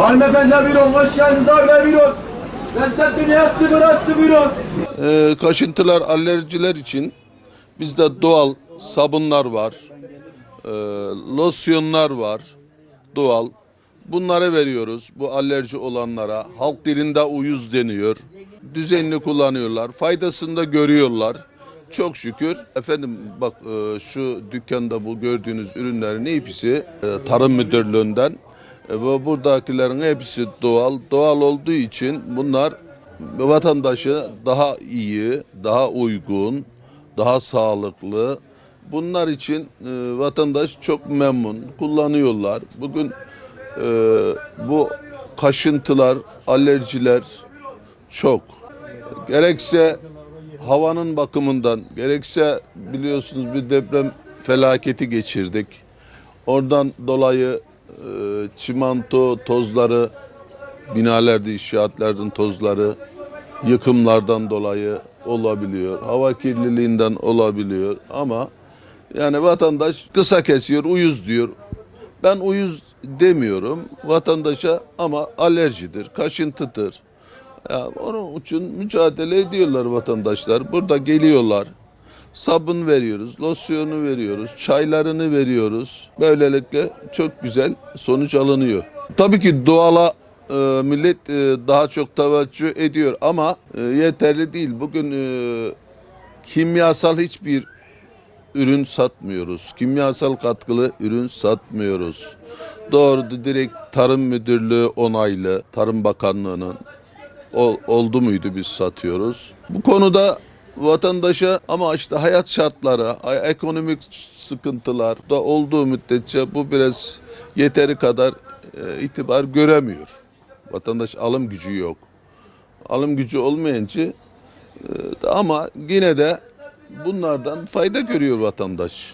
Hanımefendiler buyurun, hoş geldiniz abiler buyurun. Lezzet dünyası burası buyurun. Ee, kaşıntılar, alerjiler için bizde doğal sabunlar var, ee, losyonlar var, doğal. Bunları veriyoruz bu alerji olanlara. Halk dilinde uyuz deniyor. Düzenli kullanıyorlar. Faydasını da görüyorlar. Çok şükür. Efendim bak e, şu dükkanda bu gördüğünüz ürünlerin hepsi e, Tarım Müdürlüğü'nden. Ve buradakilerin hepsi doğal. Doğal olduğu için bunlar vatandaşı daha iyi, daha uygun, daha sağlıklı. Bunlar için e, vatandaş çok memnun, kullanıyorlar. Bugün e, bu kaşıntılar, alerjiler çok. Gerekse havanın bakımından, gerekse biliyorsunuz bir deprem felaketi geçirdik. Oradan dolayı çimento tozları, binalarda inşaatlardan tozları, yıkımlardan dolayı olabiliyor. Hava kirliliğinden olabiliyor ama yani vatandaş kısa kesiyor, uyuz diyor. Ben uyuz demiyorum vatandaşa ama alerjidir, kaşıntıdır. Ya onun için mücadele ediyorlar vatandaşlar. Burada geliyorlar. Sabun veriyoruz, losyonu veriyoruz, çaylarını veriyoruz. Böylelikle çok güzel sonuç alınıyor. Tabii ki doğala e, millet e, daha çok teveccüh ediyor ama e, yeterli değil. Bugün e, kimyasal hiçbir ürün satmıyoruz. Kimyasal katkılı ürün satmıyoruz. Doğru direkt Tarım Müdürlüğü onaylı, Tarım Bakanlığı'nın ol- oldu muydu biz satıyoruz. Bu konuda vatandaşa ama işte hayat şartları, ekonomik sıkıntılar da olduğu müddetçe bu biraz yeteri kadar e, itibar göremiyor. Vatandaş alım gücü yok. Alım gücü olmayınca e, ama yine de bunlardan fayda görüyor vatandaş.